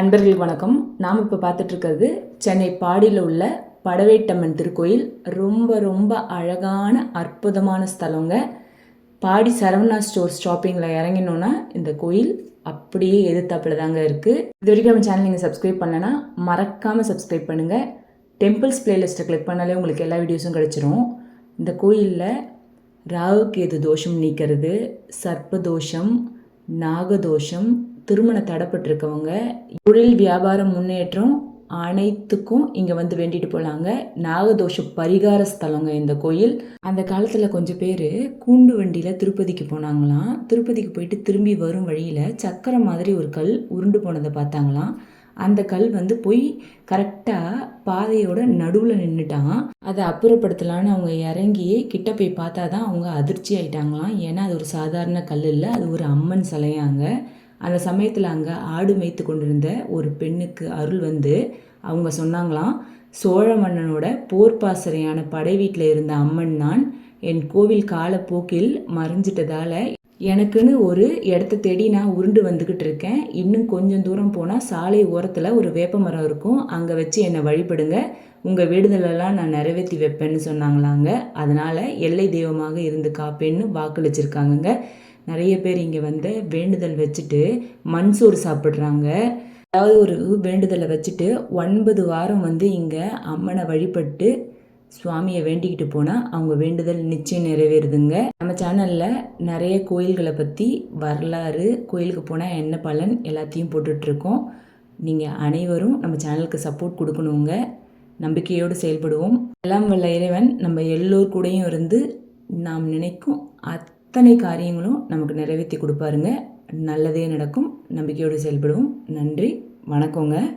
நண்பர்களுக்கு வணக்கம். நாம் இப்போ பார்த்துட்ருக்கிறது சென்னை பாடியில் உள்ள படவேட்டம்மன் திருக்கோயில். ரொம்ப ரொம்ப அழகான அற்புதமான ஸ்தலங்க. பாடி சரவணா ஸ்டோர் ஷாப்பிங்கில் இறங்கினோன்னா இந்த கோயில் அப்படியே எதிர்த்தாப்பில் தாங்க இருக்குது இது வரைக்கும் நம்ம சேனல் நீங்கள் சப்ஸ்கிரைப் பண்ணலன்னா மறக்காமல் சப்ஸ்கிரைப் பண்ணுங்கள் டெம்பிள்ஸ் பிளேலிஸ்ட்டை கிளிக் பண்ணாலே உங்களுக்கு எல்லா வீடியோஸும் கிடச்சிரும். இந்த கோயிலில் ராகு கேது தோஷம் நீக்கிறது சர்ப்ப தோஷம் நாகதோஷம் திருமண தடைப்பட்டிருக்கவங்க தொழில் வியாபாரம் முன்னேற்றம் அனைத்துக்கும் இங்கே வந்து வேண்டிட்டு போகலாங்க நாகதோஷ பரிகார ஸ்தலங்க இந்த கோயில். அந்த காலத்தில் கொஞ்சம் பேர் கூண்டு வண்டியில் திருப்பதிக்கு போனாங்களாம். திருப்பதிக்கு போயிட்டு திரும்பி வரும் வழியில் சக்கரை மாதிரி ஒரு கல் உருண்டு போனதை பார்த்தாங்களாம். அந்த கல் வந்து போய் கரெக்டாக பாதையோட நடுவில் நின்றுட்டான் அதை அப்புறப்படுத்தலான்னு அவங்க இறங்கி கிட்ட போய் பார்த்தா தான் அவங்க அதிர்ச்சி ஆயிட்டாங்களாம். ஏன்னா அது ஒரு சாதாரண கல் இல்லை அது ஒரு அம்மன் சிலையாங்க. அந்த சமயத்தில் அங்கே ஆடு மேய்த்து கொண்டிருந்த ஒரு பெண்ணுக்கு அருள் வந்து அவங்க சொன்னாங்களாம் சோழ மன்னனோட போர்ப்பாசறையான படை வீட்டில் இருந்த அம்மன் நான் என் கோவில் காலப்போக்கில் மறைஞ்சிட்டதால எனக்குன்னு ஒரு இடத்த தேடி நான் உருண்டு வந்துக்கிட்டு இருக்கேன். இன்னும் கொஞ்சம் தூரம் போனால் சாலை ஓரத்தில் ஒரு வேப்ப மரம் இருக்கும். அங்கே வச்சு என்னை வழிபடுங்க. உங்கள் விடுதலெல்லாம் நான் நிறைவேற்றி வைப்பேன்னு சொன்னாங்களாங்க. அதனால் எல்லை தெய்வமாக இருந்து காப்பேன்னு வாக்களிச்சிருக்காங்கங்க. நிறைய பேர் இங்கே வந்து வேண்டுதல் வச்சுட்டு மண் சோறு சாப்பிட்றாங்க. அதாவது ஒரு வேண்டுதலை வச்சுட்டு ஒன்பது வாரம் வந்து இங்கே அம்மனை வழிபட்டு சுவாமியை வேண்டிக்கிட்டு போனால் அவங்க வேண்டுதல் நிச்சயம் நிறைவேறுதுங்க. நம்ம சேனலில் நிறைய கோயில்களை பற்றி வரலாறு கோயிலுக்கு போனால் என்ன பலன் எல்லாத்தையும் போட்டுட்ருக்கோம். நீங்கள் அனைவரும் நம்ம சேனலுக்கு சப்போர்ட் கொடுக்கணுங்க. நம்பிக்கையோடு செயல்படுவோம். எல்லாம் வல்ல இறைவன் நம்ம எல்லோர் கூடயும் இருந்து நாம் நினைக்கும் அத்தனை காரியங்களும் நமக்கு நிறைவேற்றி கொடுப்பாருங்க. நல்லதே நடக்கும். நம்பிக்கையோடு செயல்படுவோம். நன்றி. வணக்கங்க.